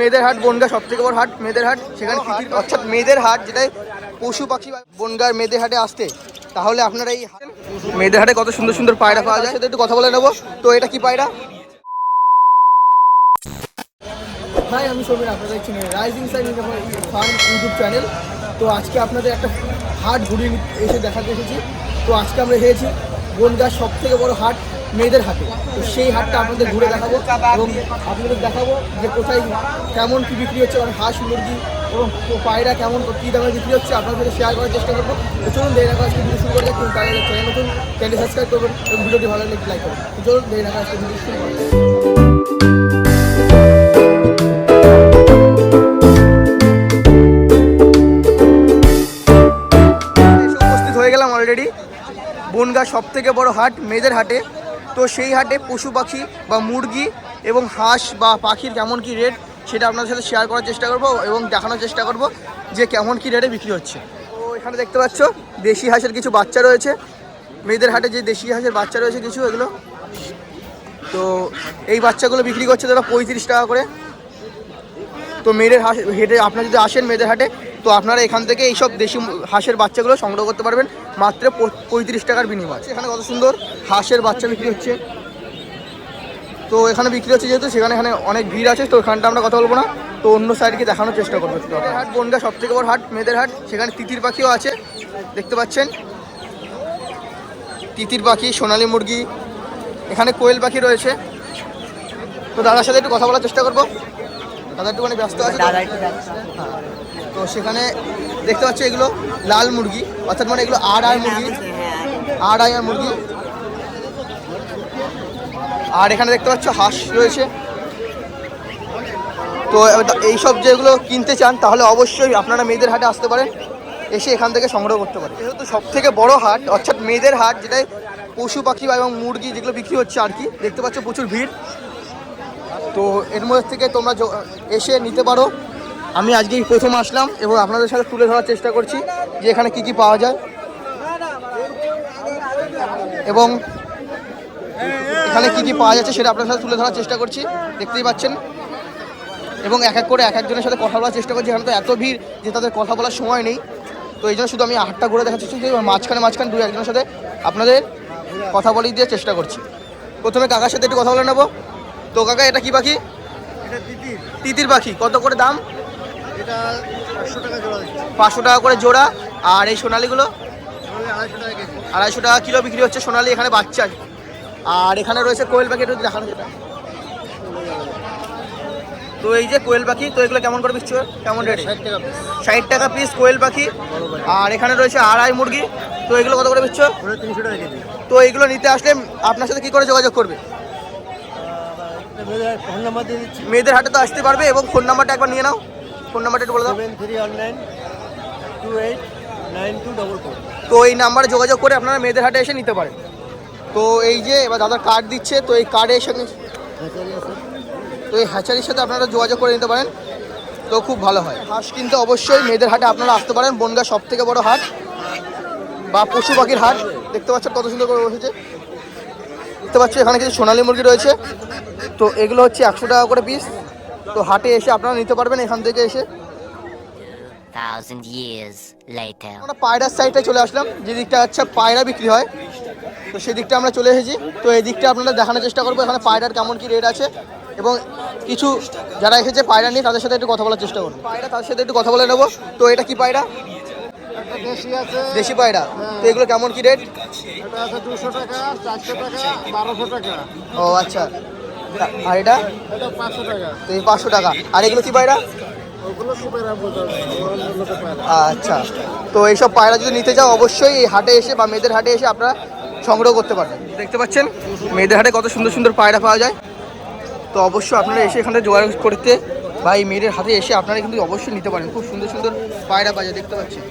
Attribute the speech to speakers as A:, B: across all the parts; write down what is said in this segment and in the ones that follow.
A: মেয়েদের হাট, বনগা সব থেকে বড় হাট, মেয়েদের হাট, সেখানে অর্থাৎ মেয়েদের হাট যেটাই পশু পাখি বনগার মেয়েদের হাটে আসতে, তাহলে আপনারা এই মেয়েদের হাটে কত সুন্দর সুন্দর পায়রা পাওয়া যায়, সেটা একটু কথা বলে নেব। তো এটা কি পায়রা? হাই আমি সৌমিন আপনারা দেখছেন Rising Sign Farm YouTube channel তো আজকে আপনাদের একটা হাট ঘুরিয়ে এসে দেখাতে এসেছি। তো আজকে আমরা এসেছি বনগার সব থেকে বড় হাট মেয়েদের হাটে তো সেই হাটটা আপনাদের ঘুরে দেখাবো এবং আপনাদের দেখাবো যে কোথায় কেমন কী বিক্রি হচ্ছে মানে হাঁস, মুরগি এবং পায়রা কেমন, কী দামে বিক্রি হচ্ছে, আপনাদের সাথে শেয়ার করার চেষ্টা করব। তো চলুন, দেরি রাখা আজকে ভিডিও শুরু করে কিন্তু তাই চ্যানেল নতুন চ্যানেল সাবস্ক্রাইব করবেন এবং ভিডিওটি ভালো লাগলে লাইক করবেন। তো চলুন, দেরি রাখা আজকে ভিডিও শুরু করব এসে উপস্থিত গেলাম অলরেডি বনগা সব থেকে বড় হাট, মেয়েদের হাটে। তো সেই হাটে পশু পাখি বা মুরগি এবং হাঁস বা পাখির কেমন কি রেট সেটা আপনাদের সাথে শেয়ার করার চেষ্টা করব এবং দেখানোর চেষ্টা করব যে কেমন কি রেটে বিক্রি হচ্ছে। তো এখানে দেখতে পাচ্ছ, দেশি হাঁসের কিছু বাচ্চা রয়েছে। মেয়েদের হাটে যে দেশি হাঁসের বাচ্চা রয়েছে কিছু এগুলো। তো এই বাচ্চাগুলো বিক্রি করছে তারা পঁয়ত্রিশ টাকা করে। তো মেয়েদের হাঁস হেঁটে আপনারা যদি আসেন মেয়েদের হাটে তো আপনারা এখান থেকে এইসব দেশি হাঁসের বাচ্চাগুলো সংগ্রহ করতে পারবেন মাত্র পঁয়ত্রিশ টাকার বিনিময়। এখানে কত সুন্দর হাঁসের বাচ্চা বিক্রি হচ্ছে। তো এখানে বিক্রি হচ্ছে যেহেতু সেখানে এখানে অনেক ভিড় আছে তো এখানটা আমরা কথা বলব না। তো অন্য সাইডকে দেখানোর চেষ্টা করব। একটু হাট বনগা সব থেকে বড় হাট মেয়েদের হাট। সেখানে তিতির পাখিও আছে দেখতে পাচ্ছেন। তিতির পাখি সোনালী মুরগি এখানে কোয়েল পাখি রয়েছে। তো দাদার সাথে একটু কথা বলার চেষ্টা করব। দাদা একটুখানি ব্যস্ত আছে তো। তো সেখানে দেখতে পাচ্ছ এগুলো লাল মুরগি, অর্থাৎ মানে এগুলো আড় আয় মুরগি। আড় আয় মুরগি। আর এখানে দেখতে পাচ্ছ হাঁস রয়েছে। তো এইসব যেগুলো কিনতে চান, তাহলে অবশ্যই আপনারা মেয়েদের হাটে আসতে পারেন, এসে এখান থেকে সংগ্রহ করতে পারেন। যেহেতু সব থেকে বড় হাট, অর্থাৎ মেয়েদের হাট, যেটাই পশু পাখি বা এবং মুরগি যেগুলো বিক্রি হচ্ছে আর কি, দেখতে পাচ্ছ প্রচুর ভিড়। তো এর মধ্যে থেকে তোমরা এসে নিতে পারো। আমি আজকেই প্রথম আসলাম এবং আপনাদের সাথে তুলে ধরার চেষ্টা করছি যে এখানে কি কি পাওয়া যায়। এবং এখানে কি কি পাওয়া যাচ্ছে সেটা আপনাদের সাথে তুলে ধরার চেষ্টা করছি। দেখতেই পাচ্ছেন। এবং এক এক করে এক একজনের সাথে কথা বলার চেষ্টা করছি। এখানে তো এত ভিড় যে তাদের কথা বলার সময় নেই। তো এই জন্য শুধু আমি হাটটা ঘুরে দেখার চেষ্টা করছি এবং মাঝখানে মাঝখানে দু একজনের সাথে আপনাদের কথা বলিয়ে দিয়ে চেষ্টা করছি। প্রথমে কাকার সাথে একটু কথা বলে নেব। তো কাকা এটা কি পাখি?
B: তিতির
A: পাখি। কত করে দাম?
B: এটা পাঁচশো টাকা জোড়া
A: পাঁচশো টাকা করে জোড়া। আর এই সোনালিগুলো?
B: আড়াইশো টাকা
A: কিলো বিক্রি হচ্ছে সোনালি এখানে বাচ্চা। আর এখানে রয়েছে কোয়েল পাখি একটু দেখানো যেটা তো এই যে কোয়েল পাখি তো এগুলো কেমন করে বিচ্ছ কেমন রেট
B: ষাট টাকা পিস
A: কোয়েল পাখি। আর এখানে রয়েছে আড়াই মুরগি। তো এগুলো কত করে বিচ্ছ
B: তিনশো টাকা
A: তো এগুলো নিতে আসলে আপনার সাথে কি করে যোগাযোগ করবে? মেয়েদের হাটে তো আসতে পারবে এবং ফোন নাম্বারটা একবার নিয়ে নাও। ফোন নাম্বারটা একটু বলে দাও।
B: Seven three one nine two eight nine two double four.
A: তো এই নাম্বারে যোগাযোগ করে আপনারা মেয়েদের হাটে এসে নিতে পারেন। তো এই যে এবার দাদা কার্ড দিচ্ছে তো এই কার্ডের সঙ্গে তো এই হ্যাচারির সাথে আপনারা যোগাযোগ করে নিতে পারেন। তো খুব ভালো হয়। হাঁস কিনতে অবশ্যই মেয়েদের হাটে আপনারা আসতে পারেন। বনগা সব থেকে বড় হাট বা পশু পাখির হাট। দেখতে পাচ্ছেন কত সুন্দর করে বসেছে। দেখতে পাচ্ছ এখানে কিছু সোনালী মুরগি রয়েছে। তো এগুলো হচ্ছে একশো টাকা করে পিস তো হাটে এসে আপনারা নিতে পারবেন এখান থেকে এসে।
C: thousand years later.
A: আমরা পায়রার সাইডে চলে আসলাম যে দিকটা হচ্ছে পায়রা বিক্রি হয়। তো সেই দিকটা আমরা চলে এসেছি। তো এই দিকটা আপনারা দেখানোর চেষ্টা করব এখানে পায়রার কেমন কি রেট আছে। এবং কিছু যারা এসেছে পায়রা নিয়ে তাদের সাথে একটু কথা বলার চেষ্টা করব পায়রা তাদের সাথে একটু কথা বলে নেব। তো এটা কি পায়রা?
B: দেশি
A: পায়রা। তো এগুলো কেমন কি রেট
B: দুশো টাকা চারশো টাকা বারোশো টাকা।
A: ও আচ্ছা। আর এটা? তো এই পাঁচশো টাকা। আর এগুলো কি পায়রা? আচ্ছা। তো এইসব পায়রা যদি নিতে চাও অবশ্যই হাটে এসে বা মেয়েদের হাটে এসে আপনারা সংগ্রহ করতে পারবেন। দেখতে পাচ্ছেন? মেয়েদের হাটে কত সুন্দর সুন্দর পায়রা পাওয়া যায়। তো অবশ্যই আপনারা এসে এখানে যোগাযোগ করতে বা এই মেয়েদের হাতে এসে আপনারা কিন্তু অবশ্যই নিতে পারেন। খুব সুন্দর সুন্দর পায়রা পাওয়া দেখতে পাচ্ছেন?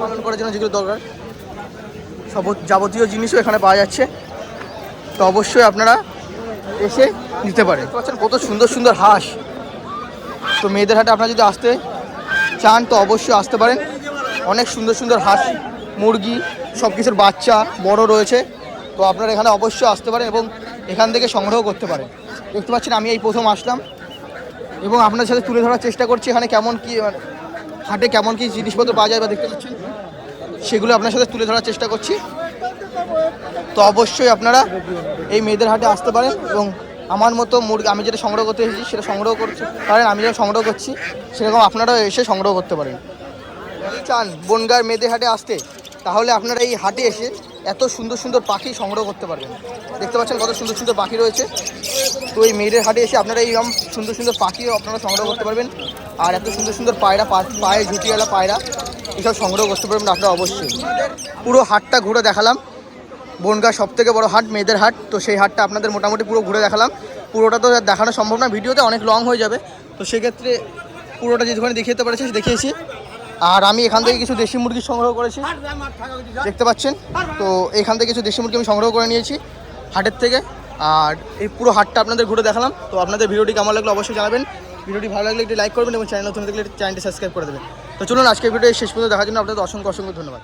A: পালন করার জন্য যেগুলো দরকার, সব যাবতীয় জিনিসও এখানে পাওয়া যাচ্ছে। তো অবশ্যই আপনারা এসে নিতে পারেন। কত সুন্দর সুন্দর হাঁস। তো মেয়েদের হাটে আপনারা যদি আসতে চান, তো অবশ্যই আসতে পারেন। অনেক সুন্দর সুন্দর হাঁস, মুরগি সব কিছুর বাচ্চা বড় রয়েছে। তো আপনারা এখানে অবশ্যই আসতে পারেন এবং এখান থেকে সংগ্রহ করতে পারেন। দেখতে পাচ্ছেন আমি এই প্রথম আসলাম এবং আপনার সাথে তুলে ধরার চেষ্টা করছি এখানে কেমন কি, হাটে কেমন কি জিনিসপত্র পাওয়া যায় বা দেখতে পাচ্ছেন। সেগুলো আপনার সাথে তুলে ধরার চেষ্টা করছি। তো অবশ্যই আপনারা এই মেয়েদের হাটে আসতে পারেন এবং আমার মতো মুরগি আমি যেটা সংগ্রহ করতে এসেছি সেটা সংগ্রহ করতে পারেন, আমি যেটা সংগ্রহ করছি সেরকম আপনারাও এসে সংগ্রহ করতে পারেন। চান বনগার মেয়েদের হাটে আসতে, তাহলে আপনারা এই হাটে এসে এত সুন্দর সুন্দর পাখি সংগ্রহ করতে পারবেন। দেখতে পাচ্ছেন কত সুন্দর সুন্দর পাখি রয়েছে। তো এই মেয়েদের হাটে এসে আপনারা এই রকম সুন্দর সুন্দর পাখিও আপনারা সংগ্রহ করতে পারবেন। আর এত সুন্দর সুন্দর পায়রা পায়ে ঝুটিওয়ালা পায়রা, এসব সংগ্রহ করতে পারবেন আপনারা অবশ্যই। পুরো হাটটা ঘুরে দেখালাম। বনগাঁ সব থেকে বড় হাট, মেয়েদের হাট। তো সেই হাটটা আপনাদের মোটামুটি পুরো ঘুরে দেখালাম। পুরোটা তো দেখানো সম্ভব না, ভিডিওতে অনেক লং হয়ে যাবে। তো সেক্ষেত্রে পুরোটা যেখানে দেখিয়ে পেরেছি দেখিয়েছি আর আমি এখান থেকে কিছু দেশি মুরগি সংগ্রহ করেছি। দেখতে পাচ্ছেন? তো এখান থেকে কিছু দেশি মুরগি আমি সংগ্রহ করে নিয়েছি হাটের থেকে। আর এই পুরো হাটটা আপনাদের ঘুরে দেখালাম। তো আপনাদের ভিডিওটি কেমন লাগল অবশ্যই জানাবেন। ভিডিওটি ভালো লাগলে একটি লাইক করবেন এবং চ্যানেল নতুন থাকলে চ্যানেলটি সাবস্ক্রাইব করে দেবেন। তো চলুন আজকের ভিডিও শেষ পর্যন্ত দেখার জন্য আপনাদের অসংখ্য অসংখ্য ধন্যবাদ।